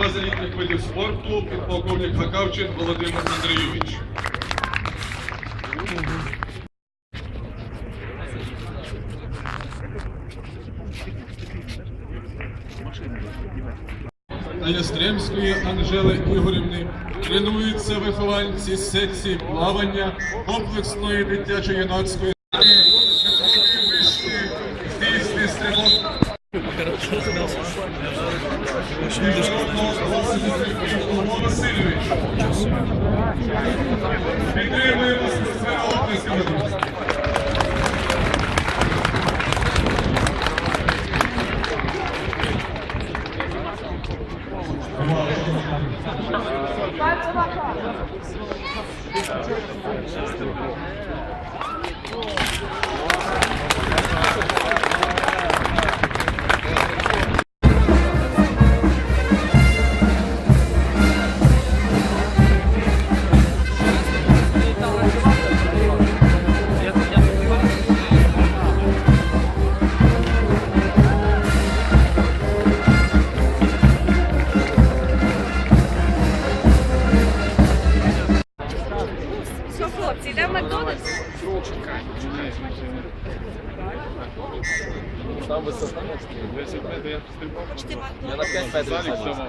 бази літніх видів спорту, підполковник Гакавчин Володимир Андрійович. Та Ястремської Анжели Ігорівни тренуються вихованці секції плавання комплексної дитячо-юнацької здійсний стрибок. Підтримуємо спортсмена оплесками. друзі. Йдемо в Там висота. я на 5 метрів. Залік займався. давав.